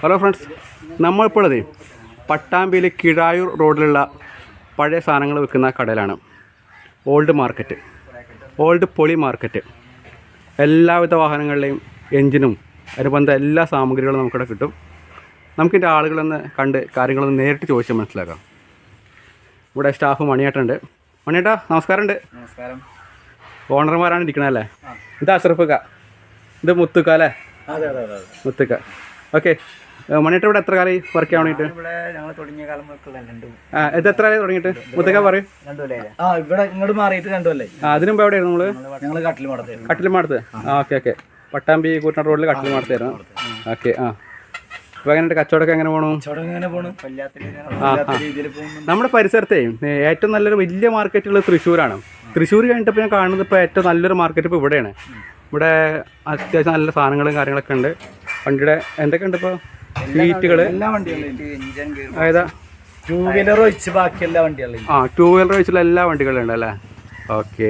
Hello friends നമ്മളിപ്പോഴതേ പട്ടാമ്പിയിൽ കിഴായൂർ റോഡിലുള്ള പഴയ സാധനങ്ങൾ വിൽക്കുന്ന കടയിലാണ്. ഓൾഡ് മാർക്കറ്റ് ഓൾഡ് പൊളി മാർക്കറ്റ് എല്ലാവിധ വാഹനങ്ങളുടെയും എൻജിനും അനുബന്ധ എല്ലാ സാമഗ്രികളും നമുക്കിവിടെ കിട്ടും. നമുക്കിന്റെ ആളുകളൊന്ന് കണ്ട് കാര്യങ്ങളൊന്ന് നേരിട്ട് ചോദിച്ച് മനസ്സിലാക്കാം. ഇവിടെ സ്റ്റാഫ് മണിയേട്ടുണ്ട് മണിയേട്ടാ നമസ്കാരമുണ്ട്. നമസ്കാരം. ഓണർമാരാണ് ഇരിക്കുന്നത് അല്ലേ? ഇത് അഷ്റഫുക്ക ഇത് മുത്തുക്ക അല്ലേ? മുത്തുക്ക. ഓക്കെ മണിയേട്ട ഇവിടെ എത്ര കാലം വർക്ക് ചെയ്യാൻ വേണ്ടിയിട്ട് ഇത് എത്ര കാലം തുടങ്ങിയിട്ട്? മുത്തക്ക പറയും. ഇവിടെ ഇങ്ങോട്ട് മാറിയിട്ട് രണ്ടു അല്ലേ ആ അതിന് മുമ്പ് എവിടെയായിരുന്നു നമ്മൾ ഞങ്ങൾ കട്ടിലിമാടത്ത് ആ. Okay okay. പട്ടാമ്പി കൂട്ടനാട് റോഡിൽ കട്ടിലിമാടത്തായിരുന്നു ഓക്കെ ആ. അപ്പോൾ എങ്ങനെ കച്ചവടമൊക്കെ എങ്ങനെ പോകണു ചോടം എങ്ങനെ പോണു? നമ്മുടെ പരിസരത്തെ ഏറ്റവും നല്ലൊരു വലിയ മാർക്കറ്റുള്ള തൃശ്ശൂരാണ്. തൃശ്ശൂർ കഴിഞ്ഞിട്ടപ്പോൾ ഞാൻ കാണുന്നത് ഇപ്പോൾ ഏറ്റവും നല്ലൊരു മാർക്കറ്റ് ഇപ്പോൾ ഇവിടെയാണ്. ഇവിടെ അത്യാവശ്യം നല്ല സാധനങ്ങളും കാര്യങ്ങളൊക്കെ ഉണ്ട്. വണ്ടിയുടെ എന്തൊക്കെയുണ്ട് ഇപ്പോൾ സീറ്റുകൾ എല്ലാ വണ്ടികളും ടൂ വീലർ ഒഴിച്ച് ബാക്കി എല്ലാ വണ്ടികളും ആ ടൂ വീലർ വെച്ചുള്ള എല്ലാ വണ്ടികളും ഉണ്ട് അല്ലേ? ഓക്കെ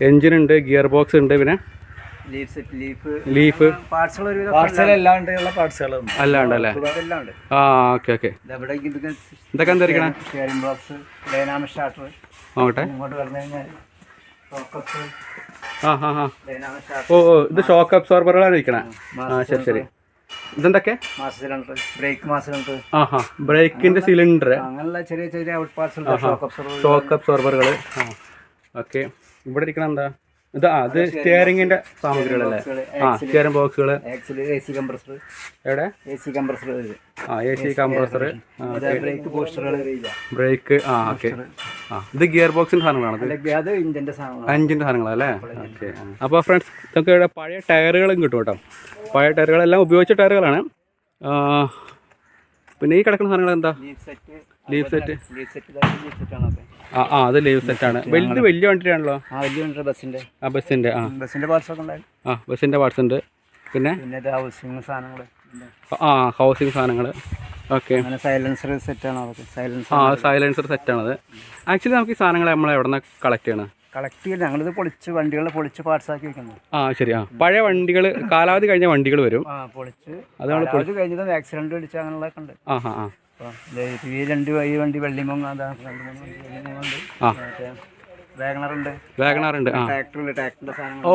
എഞ്ചിൻ ഉണ്ട്. ഗിയർ ബോക്സ് ഉണ്ട് പിന്നെ ലീഫ് ലീഫ് ലീഫ് പാർട്സുകൾ ഒരു പാർട്സുകൾ എല്ലാം ഉണ്ട് അല്ലേ ആ ഓക്കെ ഓക്കെ ഇതൊക്കെ എന്തായിരിക്കണേ നോക്കട്ടെ ആ ആ ആ. ഡൈനാമ സ്റ്റാർട്ടർ ഓ ഓ ഇത് ഷോക്ക് അബ്സോർബറുകളാണ് ഇരിക്കണേ. ആ ശരി ശരി. ഇതെന്തൊക്കെ? Master cylinder brake master cylinder ആ ഹാ ബ്രേക്കിന്റെ സിലിണ്ടർ അങ്ങനെയുള്ള ചെറിയ ചെറിയ ഔട്ട് പാർട്സ് ഷോക്ക് അബ്സോർബറുകൾ ആ ഓക്കെ. ഇവിടെ ഇരിക്കണ എന്താ? ഇത് ആ സ്റ്റിയറിംഗിന്റെ സാമഗ്രികളല്ലേ? ആ സ്റ്റിയറിംഗ് ബോക്സുകൾ ആക്ച്വലി എ സി കംപ്രസർ എവിടെ? എ സി കംപ്രസർ ആ എ സി കംപ്രസർ ബ്രേക്ക് പോസ്റ്ററുകൾ ബ്രേക്ക് ആ ഓക്കെ. ആ ഇത് ഗിയർ ബോക്സിന്റെ സാധനങ്ങളാണ്. അത് ഇഞ്ചിന്റെ അഞ്ചിന്റെ സാധനങ്ങളല്ലേ ഓക്കെ. അപ്പോൾ ഫ്രണ്ട്സ് നമുക്ക് ഇവിടെ പഴയ ടയറുകളും കിട്ടും കേട്ടോ. പഴയ ടയറുകളെല്ലാം ഉപയോഗിച്ച ടയറുകളാണ്. പിന്നെ ഈ കിടക്കുന്ന സാധനങ്ങൾ എന്താ? ലീവ് സെറ്റ് ആ ആ അത് ലീവ് സെറ്റാണ് വലിയ വണ്ടിയാണല്ലോ വലിയ ഉണ്ട് ബസ്സിന്റെ ആ ബസ്സിന്റെ ആ. ബസ്സിന്റെ പാർട്സ് ആ ബസ്സിന്റെ പാർട്സ് ഉണ്ട്. പിന്നെ? സാധനങ്ങൾ ആ ഹൗസിംഗ് സാധനങ്ങൾ ഓക്കെ സൈലൻസർ സെറ്റ് ആണ് സൈലൻസർ ആ സൈലൻസർ സെറ്റാണത് ആക്ച്വലി നമുക്ക് ഈ സാധനങ്ങൾ നമ്മൾ എവിടെ നിന്ന് കളക്ട് ചെയ്യണം? കളക്ട് ചെയ്യില്ല ഞങ്ങളിത് പൊളിച്ച് വണ്ടികൾ പൊളിച്ച് പാർട്സ് ആക്കി വെക്കുന്നു. ആ ശരി. ആ പഴയ വണ്ടികൾ കാലാവധി കഴിഞ്ഞ വണ്ടികൾ വരും. ആ പൊളിച്ച്. അത് നമ്മൾ അത് ആക്സിഡന്റ് അടിച്ച് അങ്ങനെയുള്ളതൊക്കെ ഉണ്ട്. ആ. ആ ആ ഈ രണ്ട് ഈ വണ്ടി വെള്ളിമൊങ്ങ വാഗണറുണ്ട്. വാഗണാറുണ്ട് ട്രാക്ടറുണ്ട് ട്രാക്ടറിന്റെ ഓ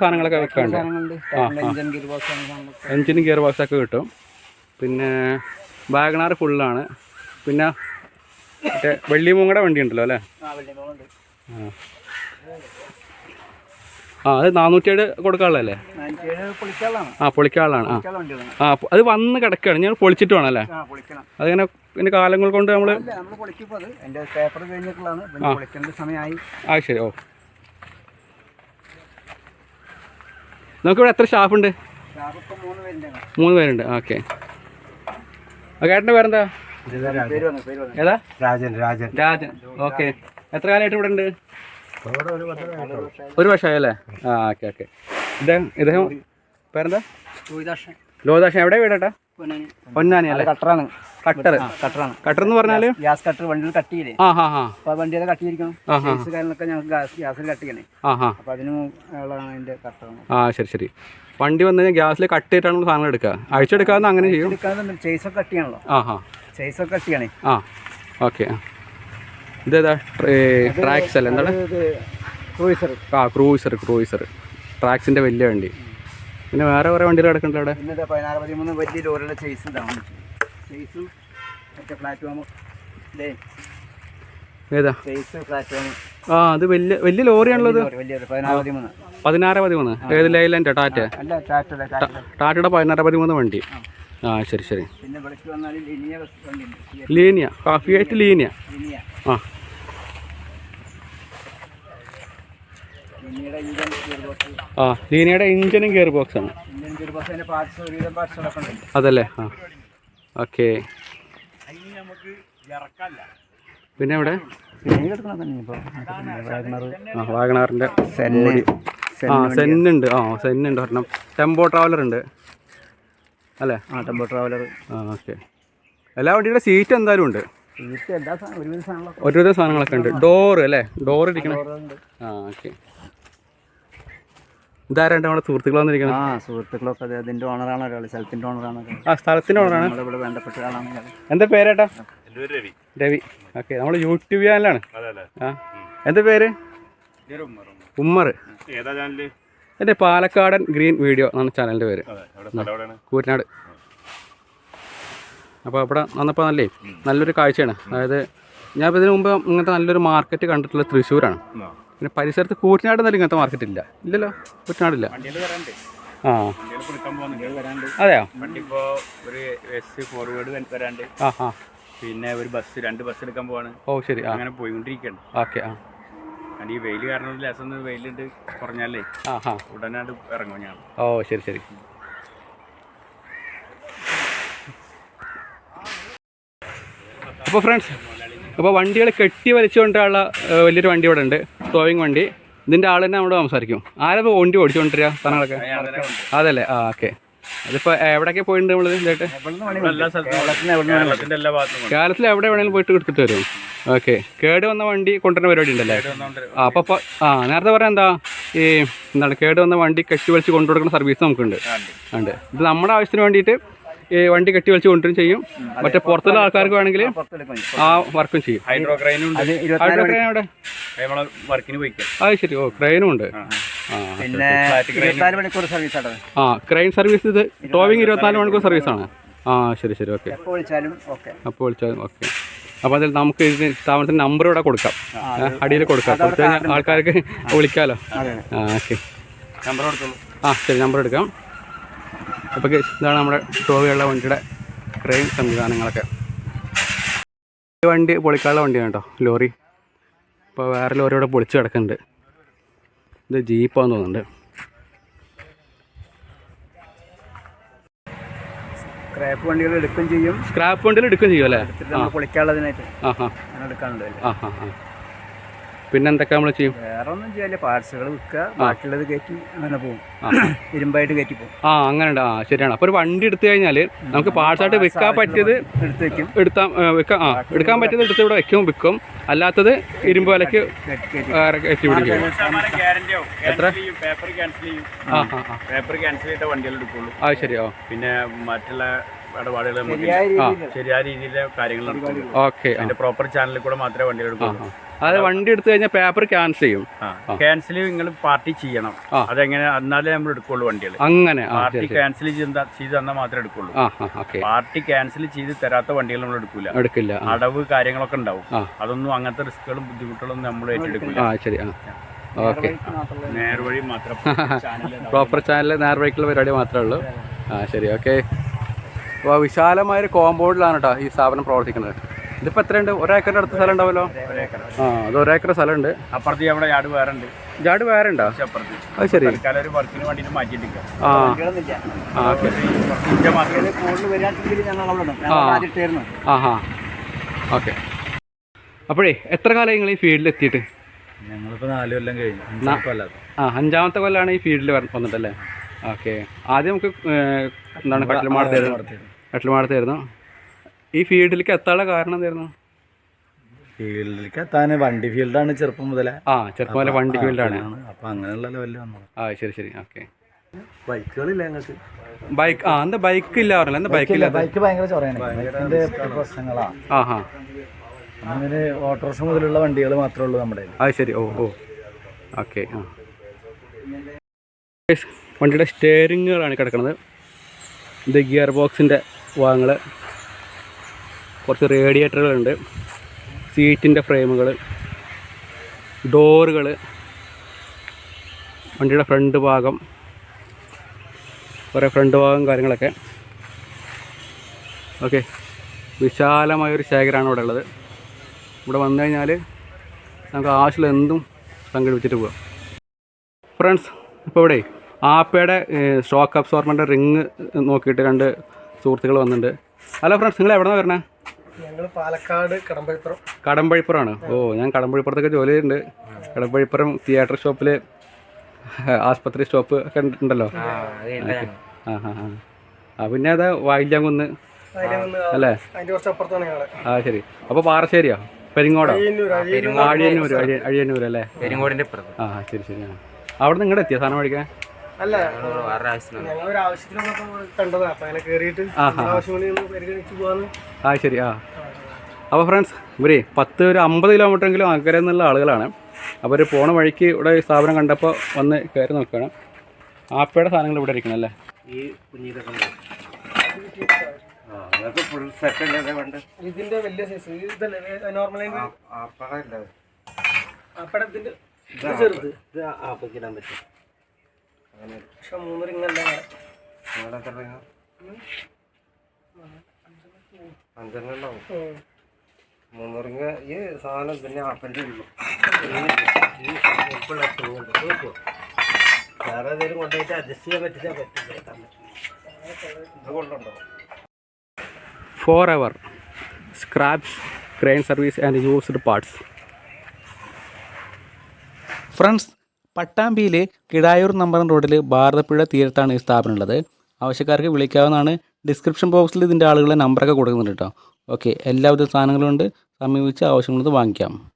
സാധനങ്ങളൊക്കെ ട്രാക്ടറിന്റെ എഞ്ചിൻ ഗിയർ ബോക്സ് ഒക്കെ കിട്ടും. പിന്നെ വാഗണാർ ഫുള്ളാണ് പിന്നെ മറ്റേ വെള്ളിമൂങ്ങയുടെ വണ്ടി ഉണ്ടല്ലോ അല്ലേ ആ അത് നാനൂറ്റിയേഴ് കൊടുക്കാനുള്ളതല്ലേ? ആ പൊളിക്കാളാണ് ആ. ആ അത് വന്ന് കിടക്കുകയാണ്. ഞാൻ പൊളിച്ചിട്ട് വേണം അല്ലേ? ആ പൊളിക്കണം. അതിങ്ങനെ പിന്നെ കാലങ്ങൾ കൊണ്ട് നമ്മൾ ആ. ശരി. ഓ. നമുക്കിവിടെ എത്ര സ്റ്റാഫ് ഉണ്ട് മൂന്ന് പേരുണ്ട്. ഓക്കെ. ആ ചേട്ടന്റെ പേരെന്താ? പേര് വന്നു പേര് വന്നു. ഏതാ? രാജൻ രാജൻ. രാജൻ. ഓക്കെ. എത്ര കാലമായിട്ട് ഇവിടെ ഉണ്ട്? ഒരു വർഷം ആയല്ലേ ആ ഓക്കെ ഓക്കെ ഇദ്ദേഹം ഇദ്ദേഹം പേരെന്താ? ലോതാഷൻ എവിടെ വീടേട്ടാ? പൊന്നാനി. അല്ലേ? കട്ടറാണ്. കട്ടർ കട്ടറാണ്. കട്ടർ എന്ന് പറഞ്ഞാൽ ഗ്യാസ് കട്ടർ വണ്ടിയിൽ കട്ട് ചെയ്തേ ആ ഹാ ഹാ. അപ്പോൾ ആ വണ്ടി അത് കട്ട് ചെയ്തിരിക്കണം ഗ്യാസ് കാര്യങ്ങളൊക്കെ ഞങ്ങൾക്ക് ഗ്യാസ് ഗ്യാസിൽ കട്ട് ചെയ്യണേ. ആ ഹാ. അപ്പോൾ അതിന് ഉള്ളതാണ് അതിന്റെ കട്ടർ ആ ശരി ശരി. വണ്ടി വന്നു കഴിഞ്ഞാൽ ഗ്യാസിൽ കട്ട് ചെയ്തിട്ടാണ് നമ്മൾ സാധനങ്ങൾ എടുക്കുക. അഴിച്ചെടുക്കാതെ അങ്ങനെ ചെയ്യും. എടുക്കാതെ ചേസൊക്കെ കട്ട് ചെയ്യണല്ലോ. ആ ഹാ. ചേസൊക്കെ കട്ട് ചെയ്യണേ. ആ ഓക്കെ ഇതേതാ ട്രാക്സ് അല്ല? എന്താണ്? ക്രൂയിസർ ആ ക്രൂയിസർ ക്രൂയിസർ ട്രാക്സിന്റെ വലിയ വണ്ടി. പിന്നെ വേറെ കുറേ വണ്ടികൾ കിടക്കുന്നുണ്ട് അവിടെ. പതിനാറ് പതിമൂന്ന് വലിയ ലോറിയുടെ ചേസ് ഇതാണ് ചേസും മറ്റേ പ്ലാറ്റ്ഫോം ഇല്ലേ ഏതാ? ആ അത് വലിയ വലിയ വലിയത് പതിനാറ് പതിമൂന്ന്. ഏത് ലൈലന്റെ ടാറ്റ. ടാറ്റയുടെ പതിനാറ് പതിമൂന്ന് വണ്ടി. ആ. ശരി ശരി. ലിനിയ ആ ഫിയറ്റ് ലീനിയ. ലിനിയ. ആ ലീനയുടെ ഇഞ്ചിനും ഗിയർ ബോക്സ് ആണ്. അതല്ലേ? ആ. ഓക്കെ പിന്നെ ഇവിടെ വാഗണാറിന്റെ ആ സെന്നുണ്ട് ആ സെന്നുണ്ട് ഒരെണ്ണം. ടെമ്പോ ട്രാവലർ ഉണ്ട്. അല്ലേ? ആ ടെമ്പോ ട്രാവലർ ആ ഓക്കെ എല്ലാ വണ്ടിയുടെ സീറ്റ് എന്തായാലും ഉണ്ട്. സീറ്റ് എല്ലാ സാധനം ഒരുവിധ സാധനങ്ങളൊക്കെ ഉണ്ട്. ഡോറ് അല്ലേ? ഡോർ ഇരിക്കണം. ആ ഓക്കെ ഇതാരാണ്ട് നമ്മുടെ സുഹൃത്തുക്കൾ വന്നിരിക്കുന്നത് ആ സുഹൃത്തുക്കളൊക്കെ അതെ അതിന്റെ ഓണറാണ് ഒരാൾ സ്ഥലത്തിന്റെ ഓണറാണ് ഒരാൾ ആ സ്ഥലത്തിന്റെ ഓണറാണ് നമ്മളിവിടെ വേണ്ടപ്പെട്ട ഒരാളാണ്. ഇയാൾ. എന്താ പേരേട്ടാ രവി. രവി. ഓക്കെ നമ്മൾ യൂട്യൂബ് ചാനലാണ് അതെ അല്ലേ ആ എന്താ പേര്? ഉമ്മർ ഏതാ ചാനൽ എന്റെ പാലക്കാടൻ ഗ്രീൻ വീഡിയോ എന്നാണ് ചാനലിന്റെ പേര്. അതെ എവിടെ സ്ഥലം എവിടെയാണ്? കൂറ്റനാട്. അപ്പോൾ ഇവിടെ വന്നപ്പോൾ നല്ലേ നല്ലൊരു കാഴ്ചയാണ്. അതായത് ഞാൻ ഇതിനു മുമ്പ് ഇങ്ങനത്തെ നല്ലൊരു മാർക്കറ്റ് കണ്ടിട്ടുള്ള തൃശ്ശൂരാണ്. പിന്നെ പരിസരത്ത് കൂറ്റനാട് എന്നാലും ഇങ്ങനത്തെ മാർക്കറ്റ് ഇല്ല. ഇല്ലല്ലോ. കൂറ്റനാടില്ല. ആ. അതെയോ? പിന്നെ ഒരു ബസ് രണ്ട് ബസ് എടുക്കാൻ പോവാണ്. ഓ ശരി. അങ്ങനെ പോയിക്കൊണ്ടിരിക്കുകയാണ് ഓക്കെ ആ. അത് ഈ വെയിൽ കാരണം ലെസം വെയിലുണ്ട് കുറഞ്ഞാലേ ആ ആ. ഉടനാണ്ട് ഇറങ്ങും ഞാൻ. ഓ ശരി ശരി. അപ്പോൾ ഫ്രണ്ട്സ് അപ്പോൾ വണ്ടികൾ കെട്ടി വലിച്ചുകൊണ്ടുള്ള വലിയൊരു വണ്ടി ഇവിടെ ഉണ്ട് ടോയിങ് വണ്ടി. ഇതിന്റെ ആൾ തന്നെ നമ്മുടെ സംസാരിക്കും. ആരാ ഇപ്പോൾ വണ്ടി ഓടിച്ചുകൊണ്ടിരിക്കുക സാധനങ്ങളൊക്കെ? അതല്ലേ? ആ ഓക്കെ. അതിപ്പോ എവിടൊക്കെ പോയിട്ടുണ്ട് നമ്മൾ ഇതായിട്ട്? കേരളത്തിൽ എവിടെ വേണമെങ്കിലും പോയിട്ട് എടുത്തിട്ട് വരും. ഓക്കെ. കേട് വന്ന വണ്ടി കൊണ്ടുവരുന്ന പരിപാടി ഉണ്ടല്ലേ? അപ്പൊ ആ അപ്പോൾ അപ്പോൾ ആ നേരത്തെ പറയാം എന്താ? ഈ എന്താണ് കേട് വന്ന വണ്ടി കെട്ടി വലിച്ച് കൊണ്ടു കൊടുക്കുന്ന സർവീസ് നമുക്കുണ്ട്. ഉണ്ട്. ഉണ്ട്. ഇത് നമ്മുടെ ആവശ്യത്തിന് വേണ്ടിയിട്ട് വണ്ടി കെട്ടി വലിച്ചു കൊണ്ടുവരും ചെയ്യും. മറ്റേ പുറത്തുള്ള ആൾക്കാർക്ക് വേണമെങ്കിൽ ആ വർക്കും ചെയ്യും. ഹൈഡ്രോ ക്രൈനും അത് അവിടെ വർക്കിന് പോയിക്കാം. ശരി. ഓ ക്രെയിനും ഉണ്ട്. ആ പിന്നെ മണിക്കൂർ സർവീസ് ആണ് ആ സർവീസ് ഇത് ടോവിങ് ഇരുപത്തിനാല് മണിക്കൂർ സർവീസാണ് ആ ശരി ശരി. ഓക്കെ. അപ്പോൾ വിളിച്ചാലും ഓക്കെ. അപ്പോൾ വിളിച്ചാൽ ഓക്കെ. അപ്പോൾ അതിൽ നമുക്ക് ഇതിന് സ്ഥാപനത്തിന്റെ നമ്പർ ഇവിടെ കൊടുക്കാം. അടിയിൽ കൊടുക്കാം. കൊടുത്തു കഴിഞ്ഞാൽ ആൾക്കാർക്ക് വിളിക്കാമല്ലോ ആ ഓക്കെ. നമ്പർ കൊടുത്തോളൂ. ആ ശരി. നമ്പർ എടുക്കാം. അപ്പോൾ ഇതാണ് നമ്മുടെ ടോവിയുള്ള വണ്ടിയുടെ ക്രെയിൻ സംവിധാനങ്ങളൊക്കെ. ഈ വണ്ടി പൊളിക്കാനുള്ള വണ്ടിയാണ് കേട്ടോ ലോറി. ഇപ്പോൾ വേറെ ലോറി ഇവിടെ പൊളിച്ച് കിടക്കുന്നുണ്ട്. ഇത് ജീപ്പാന്ന് തോന്നുന്നുണ്ട്. സ്ക്രാപ്പ് വണ്ടികൾ എടുക്കുകയും ചെയ്യും. സ്ക്രാപ്പ് വണ്ടികൾ എടുക്കുകയും ചെയ്യും അല്ലേ? പൊളിക്കാനുള്ളതിനായിട്ട് ആ ഹാ അങ്ങനെ എടുക്കാനുണ്ട്. ആ ആ ആ. പിന്നെ എന്തൊക്കെ നമ്മൾ ചെയ്യും? വേറൊന്നും ഒന്നും ചെയ്യില്ല പാർട്സുകൾ വിൽക്കുക. ബാക്കിയുള്ളത് കയറ്റി അങ്ങനെ പോകും ആ. ഇരുമ്പായിട്ട് കയറ്റി പോകും ആ അങ്ങനെ ഉണ്ട് ആ ശരിയാണ്. അപ്പോൾ ഒരു വണ്ടി എടുത്തു കഴിഞ്ഞാൽ നമുക്ക് പാർട്സായിട്ട് വിൽക്കാൻ പറ്റിയത് എടുത്ത് വെക്കും. എടുത്താൽ വിൽക്കാം. ആ എടുക്കാൻ പറ്റിയത് എടുത്ത് ഇവിടെ വെക്കും വിൽക്കും. അല്ലാത്തത് ഇരുമ്പ് വിലക്ക് കയറ്റി പിടിക്കും. ക്യാൻസൽ പേപ്പർ ക്യാൻസൽ ചെയ്യും. ആ ആ ആ. പേപ്പർ ക്യാൻസൽ ചെയ്ത വണ്ടികൾ എടുക്കുള്ളൂ. ആ ശരിയോ പിന്നെ മറ്റുള്ള ഇടപാടുകൾ നമുക്ക് ശരിയായ രീതിയിൽ കാര്യങ്ങൾ നടക്കും ഓക്കെ അതിന്റെ പ്രോപ്പർ ചാനലിൽ കൂടെ മാത്രമേ വണ്ടികൾ എടുക്കുള്ളൂ. അതായത് വണ്ടി എടുത്തു കഴിഞ്ഞാൽ പേപ്പർ ക്യാൻസൽ ചെയ്യും. ക്യാൻസൽ നിങ്ങൾ പാർട്ടി ചെയ്യണം. അതെങ്ങനെ എന്നാലേ നമ്മൾ എടുക്കുള്ളൂ വണ്ടികൾ അങ്ങനെ. പാർട്ടി ക്യാൻസൽ ചെയ്ത് ചെയ്ത് തന്നാൽ മാത്രമേ എടുക്കുള്ളൂ. പാർട്ടി ക്യാൻസൽ ചെയ്ത് തരാത്ത വണ്ടികൾ നമ്മൾ എടുക്കില്ല എടുക്കില്ല അടവ് കാര്യങ്ങളൊക്കെ ഉണ്ടാവും. അതൊന്നും അങ്ങനത്തെ റിസ്കുകളും ബുദ്ധിമുട്ടുകളും നമ്മൾ ഏറ്റെടുക്കില്ല. ആ ശരി ഓക്കെ നേർവഴി മാത്രം പ്രോപ്പർ ചാനൽ നേർവഴിക്കുള്ള പരിപാടി മാത്രമേ ഉള്ളൂ. ആ ശരി ഓക്കെ അപ്പോൾ വിശാലമായൊരു കോമ്പൗണ്ടിലാണ് കേട്ടോ ഈ സ്ഥാപനം പ്രവർത്തിക്കുന്നത്. ഇതിപ്പോൾ എത്രയുണ്ട്? ഒരേക്കറിന്റെ അടുത്ത് സ്ഥലം ഉണ്ടാവുമല്ലോ? ആ അത് ഒരേക്കർ സ്ഥലമുണ്ട്. അപ്പുറത്ത് നമ്മുടെ യാട് വേറെ ഉണ്ട്. ജാട് വേറെ ഉണ്ടോ? അപ്പുറത്ത്. അത് ശരി. ഒരു വർക്കിന് വേണ്ടിയിട്ട് മാറ്റിയിട്ടില്ല ആ. വണ്ടികളൊന്നുമില്ല ആ ഓക്കെ. ആ. അപ്പോഴേ എത്ര കാലം നിങ്ങൾ ഈ ഫീൽഡിൽ എത്തിയിട്ട്? ഞങ്ങളിപ്പോൾ നാല് കൊല്ലം കഴിഞ്ഞു. ആ അഞ്ചാമത്തെ കൊല്ലാണ് ഈ ഫീൽഡിൽ വന്നിട്ടല്ലേ? ഓക്കെ. ആദ്യം നമുക്ക് എന്താണ് കട്ടിൽ മാടത്തായിരുന്നു കട്ടിൽമാടത്തായിരുന്നു കട്ടിൽമാടത്തായിരുന്നു ഈ ഫീൽഡിലേക്ക് എത്താനുള്ള കാരണം എന്തായിരുന്നു? ഫീൽഡിലേക്ക് എത്താൻ വണ്ടി ഫീൽഡാണ് ചെറുപ്പം മുതലേ. ആ ചെറുപ്പം മുതലേ വണ്ടി ഫീൽഡാണ്. അപ്പോൾ അങ്ങനെയുള്ള ലെവലിൽ വന്നു. ആ ശരി ശരി. ഓക്കെ. ബൈക്കുകളില്ല ഞങ്ങൾക്ക് ബൈക്ക് ആ എന്താ ബൈക്ക് ഇല്ല പറഞ്ഞില്ല? എന്താ ബൈക്ക് ഇല്ല ബൈക്ക് ഭയങ്കര ചൊറയാണ്. പ്രശ്നങ്ങളാണ് ആ ഹാ. അങ്ങനെ ഓട്ടോറിക്ഷ മുതലുള്ള വണ്ടികൾ മാത്രമേ ഉള്ളൂ നമ്മുടെ ആ അത് ശരി. ഓ ഓ. ഓക്കെ ആ. വണ്ടിയുടെ സ്റ്റെയറിങ്ങുകളാണ് കിടക്കുന്നത്. ഇത് ഗിയർ ബോക്സിന്റെ ഭാഗങ്ങൾ കുറച്ച് റേഡിയേറ്ററുകളുണ്ട്. സീറ്റിന്റെ ഫ്രെയിമുകൾ ഡോറുകൾ വണ്ടിയുടെ ഫ്രണ്ട് ഭാഗം കുറേ ഫ്രണ്ട് ഭാഗം കാര്യങ്ങളൊക്കെ. ഓക്കെ. വിശാലമായൊരു ശേഖരമാണ് ഇവിടെ ഉള്ളത്. ഇവിടെ വന്നു കഴിഞ്ഞാൽ നമുക്ക് ആവശ്യമുള്ള എന്തും സംഘടിപ്പിച്ചിട്ട് പോകാം ഫ്രണ്ട്സ് ഇപ്പോൾ ഇവിടെ ആപ്പയുടെ സ്റ്റോക്ക് അബ്സോർബറിന്റെ റിങ് നോക്കിയിട്ട് രണ്ട് സുഹൃത്തുക്കൾ വന്നിട്ടുണ്ട്. ഹലോ ഫ്രണ്ട്സ് നിങ്ങൾ എവിടെ നിന്നാണ് വരണേ? ഞങ്ങൾ പാലക്കാട് കടമ്പഴിപ്പുറം. കടമ്പഴിപ്പുറമാണ് ഓ ഞാൻ കടമ്പഴിപ്പുറത്തൊക്കെ ജോലി ചെയ്യുന്നുണ്ട് കടമ്പഴിപ്പുറം തിയേറ്റർ ഷോപ്പിൽ ആസ്പത്രി സ്റ്റോപ്പ് ഒക്കെ ഉണ്ടല്ലോ? ആ ആ പിന്നെ അതാ വായില്ലാങ്കുന്ന്. അല്ലേ? ആ ശരി. അപ്പൊ പാറശ്ശേരിയോ? പെരിങ്ങോടോ? അഴിയന്നൂർ അഴിയന്നൂര്. അഴിയന്നൂർ അല്ലേ? പെരിങ്ങോടിന്റെ ആ ശരി ശരി. അവിടെ നിങ്ങളുടെ എത്തിയ സാധനം മേടിക്കാൻ? അല്ല? വേറെ ആവശ്യത്തിന് ഞങ്ങൾ ഒരു ആവശ്യത്തിന് വന്നപ്പോൾ കണ്ടതാ. അപ്പൊ അങ്ങനെ കയറിയിട്ട് ആഹാ. ആവശ്യം പരിഗണിച്ച് പോവാന്ന്. ആ ശരി ആ. അപ്പോൾ ഫ്രണ്ട്സ് ഇവരെ പത്ത് ഒരു അമ്പത് കിലോമീറ്റർ എങ്കിലും അകലെ നിന്നുള്ള ആളുകളാണ്. അവർ പോണ വഴിക്ക് ഇവിടെ സ്ഥാപനം കണ്ടപ്പോൾ വന്ന് കയറി നോക്കുകയാണ് ആപ്പയുടെ സാധനങ്ങൾ ഇവിടെ ഇരിക്കണം അല്ലേ? ഈ കുഞ്ഞിതൊക്കെ ഉണ്ട്. അതൊക്കെ ഫുൾ സെറ്റ് അല്ലേ വേണ്ട ഇതിന്റെ വലിയ സൈസ് ഇതല്ലേ? നോർമൽ ഇത് ചെറുത്. ഇത് ആപ്പിക്കിടാൻ പറ്റും. അങ്ങനെ. പക്ഷെ മൂന്ന് റിംഗ് അല്ല നിങ്ങളുടെ എത്ര റിംഗ് അഞ്ചെണ്ണം ഉണ്ടാവും. മൂന്ന് റിംഗ് ഈ സാധനം പിന്നെ ആപ്പിന്റെ ഉള്ളു. ഈ ഉൾപ്പെടെ എത്തുന്നുണ്ട്. നോക്കുവോ? വേറെ ഏതെങ്കിലും കൊണ്ടുപോയിട്ട് അഡ്ജസ്റ്റ് ചെയ്യാൻ പറ്റില്ല. പറ്റില്ല കൊണ്ടുണ്ടോ? For ever scraps crane service and used parts friends പട്ടാമ്പിയിലെ Kidayur number റോഡിൽ ഭാരതപ്പുഴ തീരത്താണ് ഈ സ്ഥാപനം ഉള്ളത്. ആവശ്യക്കാർക്ക് വിളിക്കാവുന്നതാണ്. ഡിസ്ക്രിപ്ഷൻ ബോക്സിൽ ഇതിന്റെ ആളുകളുടെ നമ്പറൊക്കെ കൊടുക്കുന്നുണ്ട് കേട്ടോ. ഓക്കെ എല്ലാവിധ സാധനങ്ങളും ഉണ്ട്. സമീപിച്ച് ആവശ്യമുള്ളത് വാങ്ങിക്കാം.